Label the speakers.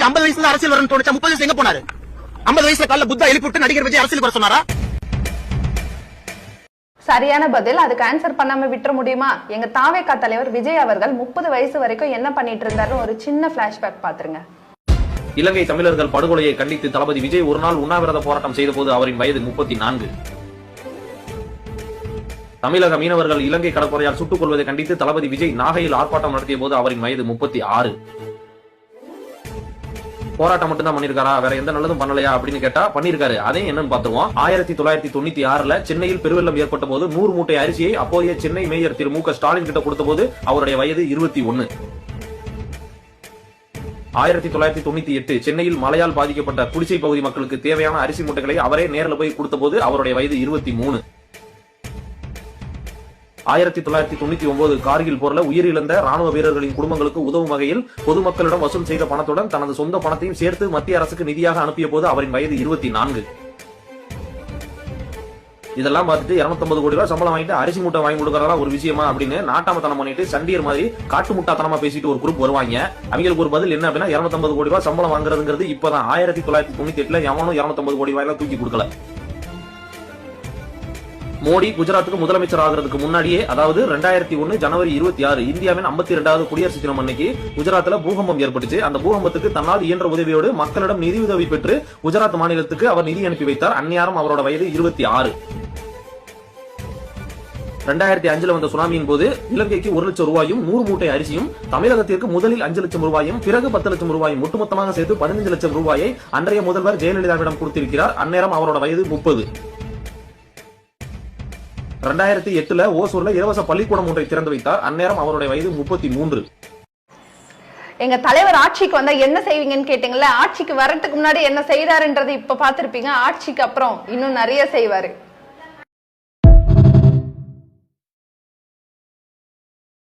Speaker 1: விஜய்க்கு ஐம்பது வயசுல அரசியல் வரணும் தோணுச்சா? முப்பது வயசு எங்க போனாரு? ஐம்பது வயசுல கால புத்தா எழுப்பி விட்டு நடிகர் விஜய் அரசியல் வர சொன்னாரா?
Speaker 2: சரியான பதில். அதுக்கு ஆன்சர் பண்ணாம விட்டுற முடியுமா? எங்க தாவேகா தலைவர் விஜய் அவர்கள் முப்பது வயசு வரைக்கும் என்ன பண்ணிட்டு இருந்தாருன்னு ஒரு சின்ன பிளாஷ்பேக் பாத்துருங்க.
Speaker 3: இலங்கை தமிழர்கள் படுகொலையை கண்டித்து தளபதி விஜய் ஒரு நாள் உண்ணாவிரத போராட்டம் செய்த போது அவரின் வயது முப்பத்தி நான்கு. தமிழக மீனவர்கள் இலங்கை கடற்படையால் சுட்டுக் கொள்வதை கண்டித்து தளபதி விஜய் நாகையில் ஆர்ப்பாட்டம் நடத்திய போது அவரின் வயது முப்பத்தி ஆறு. போராட்டம் மட்டும் தான் பண்ணிருக்காரா? வேற எந்த நல்லதும் பண்ணலையா அப்படின்னு கேட்டா பண்ணிருக்காரு. அதே என்னன்னு பாத்துருவோம் ஆயிரத்தி தொள்ளாயிரத்தி தொண்ணூத்தி ஆறுல சென்னையில் பெருவெள்ளம் ஏற்பட்ட போது நூறு மூட்டை அரிசியை அப்போதைய சென்னை மேயர் திரு மு க. ஸ்டாலின் கிட்ட கொடுத்த போது அவருடைய வயது இருபத்தி ஒன்னு. ஆயிரத்தி தொள்ளாயிரத்தி தொண்ணூத்தி எட்டு சென்னையில் மழையால் பாதிக்கப்பட்ட குடிசை பகுதி மக்களுக்கு தேவையான அரிசி மூட்டைகளை அவரே நேரில் போய் கொடுத்த போது அவருடைய வயது இருபத்தி மூணு. ஆயிரத்தி தொள்ளாயிரத்தி தொண்ணூத்தி ஒன்பது கார்கில் போர்ல உயிரிழந்த ராணுவ வீரர்களின் குடும்பங்களுக்கு உதவும் வகையில் பொதுமக்களிடம் வசூல் செய்த பணத்துடன் தனது சொந்த பணத்தையும் சேர்த்து மத்திய அரசுக்கு நிதியாக அனுப்பிய போது அவரின் வயது இருபத்தி நான்கு. இதெல்லாம் பார்த்துட்டு 250 கோடி ரூபாய் சம்பளம் வாங்கிட்டு அரிசி மூட்டை வாங்கி கொடுக்கறதா ஒரு விஷயமா அப்படின்னு நாட்டாமத்தனம் பண்ணிட்டு சண்டியர் மாதிரி காட்டு முட்டாத்தனமா பேசிட்டு ஒரு குரூப் வருவாங்க. அவங்களுக்கு ஒரு பதில் என்ன அப்படின்னா 250 கோடி ரூபாய் சம்பளம் வாங்குறதுங்கிறது இப்பதான். ஆயிரத்தி தொள்ளாயிரத்தி தொண்ணூத்தி எட்டுல எவனும் 250 கோடி ரூபாய் தூக்கி கொடுக்கல. மோடி குஜராத்துக்கு முதலமைச்சர் ஆகிறதுக்கு முன்னாடியே அதாவது ரெண்டாயிரத்தி ஒன்னு ஜனவரி இருபத்தி ஆறு இந்தியாவின் ஐம்பத்தி இரண்டாவது குடியரசு தினம் அன்னைக்கு குஜராத்ல பூகம்பம் ஏற்பட்டுச்சு. அந்த பூகம்பத்துக்கு தன்னால் இயன்ற உதவியோடு மக்களிடம் நிதியுதவி பெற்று குஜராத் மாநிலத்துக்கு அவர் நிதி அனுப்பி வைத்தார். அந்நியாரம் அவரோட வயது இருபத்தி ஆறு. ரெண்டாயிரத்தி அஞ்சுல வந்த சுனாமியின் போது இலங்கைக்கு ஒரு லட்சம் ரூபாயும் நூறு மூட்டை அரிசியும் தமிழகத்திற்கு முதலில் அஞ்சு லட்சம் ரூபாயும் பிறகு பத்து லட்சம் ரூபாயும் ஒட்டுமொத்தமாக சேர்த்து பதினஞ்சு லட்சம் ரூபாயை அன்றைய முதல்வர் ஜெயலலிதாவிடம் கொடுத்திருக்கிறார். அந்நேரம் அவரோட வயது முப்பது. ரெண்டாயிரத்தி எட்டுல ஓசூர்ல இலவச பள்ளிக்கூடம் ஒன்றை திறந்து வைத்தார். அந்நேரம் அவருடைய வயது முப்பத்தி மூன்று.
Speaker 2: எங்க தலைவர் ஆட்சிக்கு வந்தா என்ன செய்வீங்கன்னு கேட்டீங்கல்ல ஆட்சிக்கு வர்றதுக்கு முன்னாடி என்ன செய்யறாருன்றது இப்ப பாத்திருப்பீங்க ஆட்சிக்கு அப்புறம் இன்னும் நிறைய செய்வாரு.